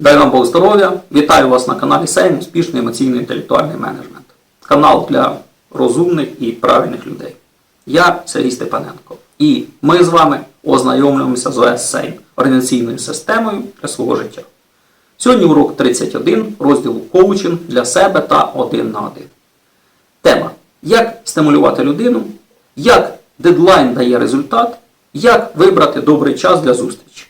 Дай вам Бог здоров'я! Вітаю вас на каналі Сейм Успішний емоційно-інтелектуальний менеджмент. Канал для розумних і правильних людей. Я Сергій Степаненко. І ми з вами ознайомлюємося з ОС Сейм організаційною системою для свого життя. Сьогодні урок 31 розділу коучинг для себе та один на один. Тема: Як стимулювати людину, як дедлайн дає результат, як вибрати добрий час для зустрічі.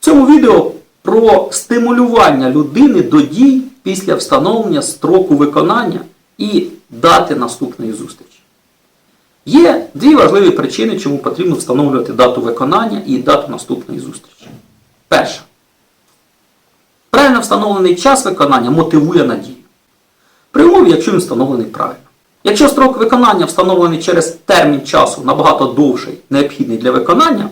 В цьому відео про стимулювання людини до дій після встановлення строку виконання і дати наступної зустрічі. Є дві важливі причини, чому потрібно встановлювати дату виконання і дату наступної зустрічі. Перша. Правильно встановлений час виконання мотивує надію. При умові, якщо він встановлений правильно. Якщо строк виконання встановлений через термін часу набагато довший, необхідний для виконання,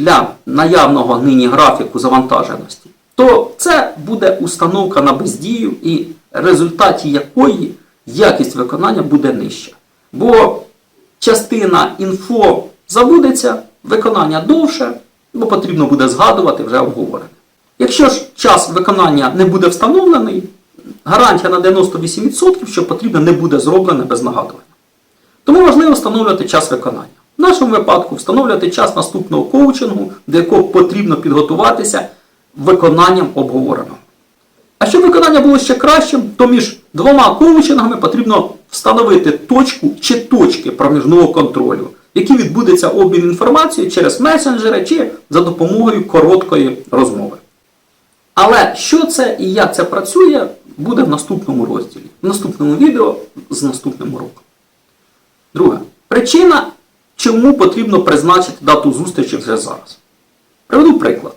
для наявного нині графіку завантаженості, то це буде установка на бездію, і в результаті якої якість виконання буде нижча. Бо частина інфо забудеться, виконання довше, бо потрібно буде згадувати вже обговорене. Якщо ж час виконання не буде встановлений, гарантія на 98%, що потрібно, не буде зроблене без нагадування. Тому важливо встановлювати час виконання. В нашому випадку встановлювати час наступного коучингу, до якого потрібно підготуватися виконанням обговореного. А щоб виконання було ще кращим, то між двома коучингами потрібно встановити точку чи точки проміжного контролю, в якій відбудеться обмін інформацією через месенджери чи за допомогою короткої розмови. Але що це і як це працює, буде в наступному розділі, в наступному відео з наступним уроком. Друге. Причина, чому потрібно призначити дату зустрічі вже зараз. Приведу приклад.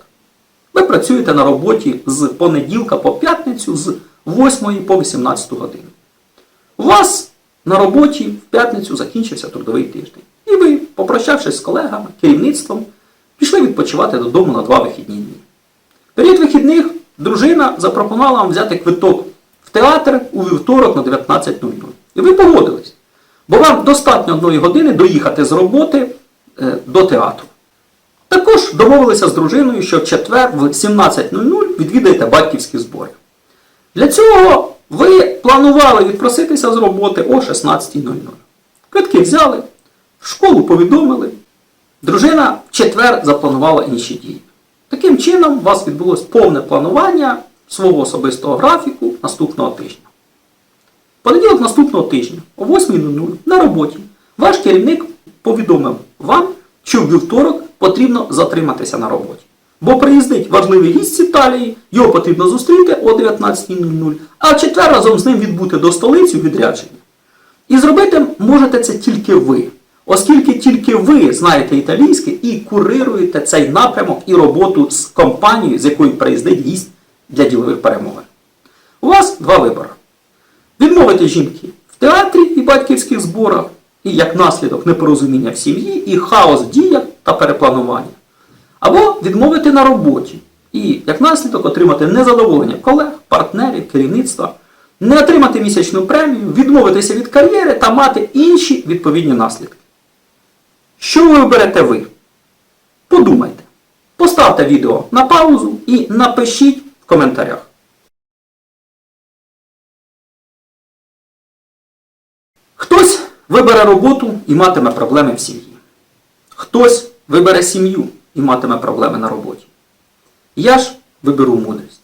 Ви працюєте на роботі з понеділка по п'ятницю з 8 по 18 годину. У вас на роботі в п'ятницю закінчився трудовий тиждень. І ви, попрощавшись з колегами, керівництвом, пішли відпочивати додому на два вихідні дні. Період вихідних дружина запропонувала вам взяти квиток в театр у вівторок на 19.00. І ви погодились. Бо вам достатньо одної години доїхати з роботи е, до театру. Також домовилися з дружиною, що в четвер в 17.00 відвідаєте батьківські збори. Для цього ви планували відпроситися з роботи о 16.00. Квитки взяли, в школу повідомили. Дружина в четвер запланувала інші дії. Таким чином, у вас відбулось повне планування свого особистого графіку наступного тижня. Понеділок наступного тижня о 8.00 на роботі ваш керівник повідомив вам, що в вівторок потрібно затриматися на роботі. Бо приїздить важливий гість з Італії, його потрібно зустріти о 19.00, а в четвер разом з ним відбути до столиці відрядження. І зробити можете це тільки ви, оскільки тільки ви знаєте італійське і курируєте цей напрямок і роботу з компанією, з якою приїздить гість для ділових перемовин. У вас два вибори. Відмовити жінки в театрі і батьківських зборах, і як наслідок непорозуміння в сім'ї, і хаос діях та перепланування. Або відмовити на роботі і як наслідок отримати незадоволення колег, партнерів, керівництва, не отримати місячну премію, відмовитися від кар'єри та мати інші відповідні наслідки. Що ви виберете ви? Подумайте. Поставте відео на паузу і напишіть в коментарях. Вибере роботу і матиме проблеми в сім'ї. Хтось вибере сім'ю і матиме проблеми на роботі. Я ж виберу мудрість.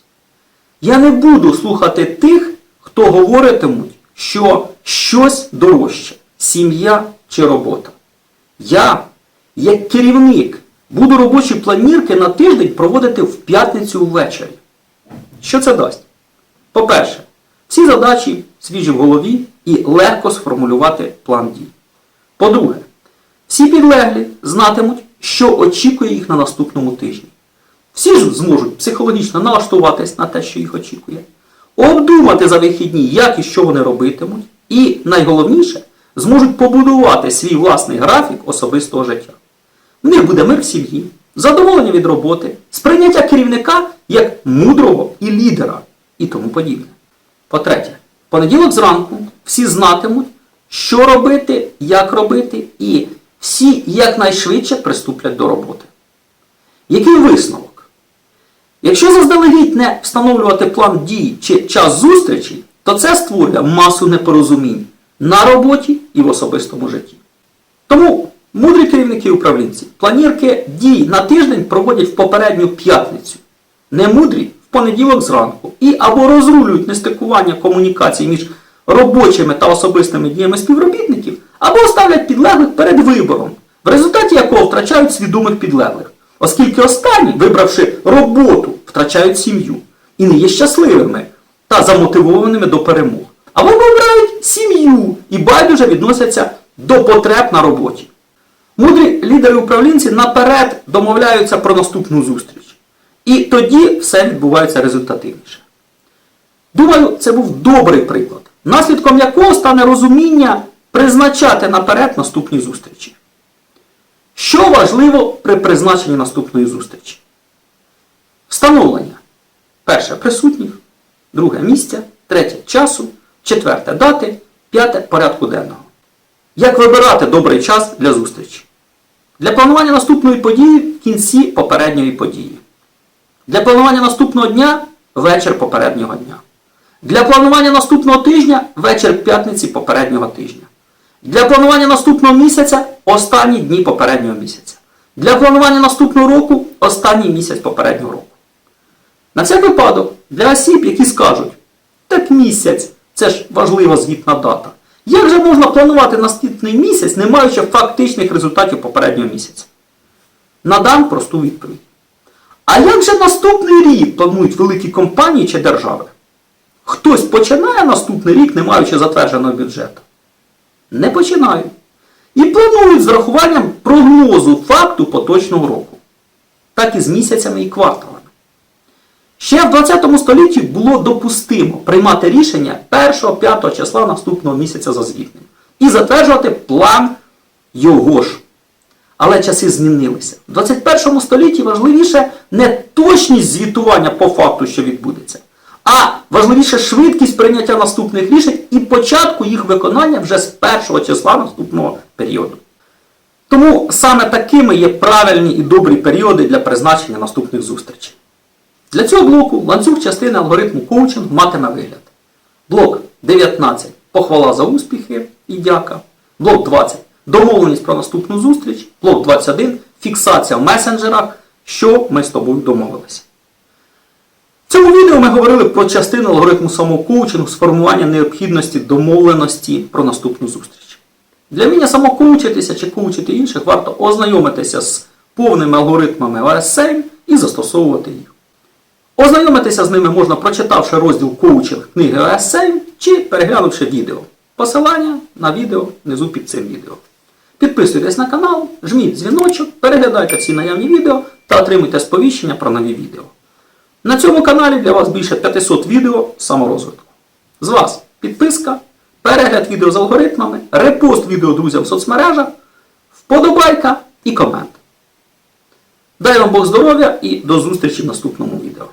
Я не буду слухати тих, хто говоритимуть, що щось дорожче сім'я чи робота. Я, як керівник, буду робочі планірки на тиждень проводити в п'ятницю ввечері. Що це дасть? По-перше, всі задачі свіжі в голові і легко сформулювати план дій. По-друге, всі підлеглі знатимуть, що очікує їх на наступному тижні. Всі ж зможуть психологічно налаштуватись на те, що їх очікує, обдумати за вихідні, як і що вони робитимуть, і найголовніше, зможуть побудувати свій власний графік особистого життя. В них буде мир в сім'ї, задоволення від роботи, сприйняття керівника як мудрого і лідера і тому подібне. По-третє, понеділок зранку всі знатимуть, що робити, як робити, і всі якнайшвидше приступлять до роботи. Який висновок? Якщо заздалегідь не встановлювати план дій чи час зустрічі, то це створює масу непорозумінь на роботі і в особистому житті. Тому мудрі керівники управлінці планірки дій на тиждень проводять в попередню п'ятницю. Немудрі в понеділок зранку і або розрулюють нестикування комунікацій між робочими та особистими діями співробітників, або ставлять підлеглих перед вибором, в результаті якого втрачають свідомих підлеглих, оскільки останні, вибравши роботу, втрачають сім'ю і не є щасливими та замотивованими до перемог. А вони обирають сім'ю і байдуже відносяться до потреб на роботі. Мудрі лідери-управлінці наперед домовляються про наступну зустріч. І тоді все відбувається результативніше. Думаю, це був добрий приклад, наслідком якого стане розуміння призначати наперед наступні зустрічі. Що важливо при призначенні наступної зустрічі? Встановлення. Перше присутніх, друге місця, третє часу, четверте дати, п'яте порядку денного. Як вибирати добрий час для зустрічі? Для планування наступної події в кінці попередньої події. Для планування наступного дня вечір попереднього дня. Для планування наступного тижня вечір п'ятниці попереднього тижня. Для планування наступного місяця останні дні попереднього місяця. Для планування наступного року останній місяць попереднього року. На цей випадок для осіб, які скажуть, так місяць це ж важлива звітна дата. Як же можна планувати наступний місяць, не маючи фактичних результатів попереднього місяця? Надам просту відповідь. А як же наступний рік планують великі компанії чи держави? Хтось починає наступний рік, не маючи затвердженого бюджету? Не починають. І планують з врахуванням прогнозу факту поточного року. Так і з місяцями і кварталами. Ще в 20 столітті було допустимо приймати рішення 1-5 числа наступного місяця за звітним і затверджувати план його ж. Але часи змінилися. В 21 столітті важливіше не точність звітування по факту, що відбудеться, а важливіше швидкість прийняття наступних рішень і початку їх виконання вже з першого числа наступного періоду. Тому саме такими є правильні і добрі періоди для призначення наступних зустрічей. Для цього блоку ланцюг частини алгоритму коучинг матиме вигляд. Блок 19 похвала за успіхи і дяка. Блок 20 домовленість про наступну зустріч. Блок 21 фіксація в месенджерах, що ми з тобою домовилися. В цьому відео ми говорили про частину алгоритму самокоучингу сформування необхідності домовленості про наступну зустріч. Для вміння самокоучитися чи коучити інших варто ознайомитися з повними алгоритмами OS7 і застосовувати їх. Ознайомитися з ними можна, прочитавши розділ коучинг книги OS7 чи переглянувши відео. Посилання на відео внизу під цим відео. Підписуйтесь на канал, жміть дзвіночок, переглядайте всі наявні відео та отримуйте сповіщення про нові відео. На цьому каналі для вас більше 500 відео саморозвитку. З вас підписка, перегляд відео з алгоритмами, репост відео друзям в соцмережах, вподобайка і комент. Дай вам Бог здоров'я і до зустрічі в наступному відео.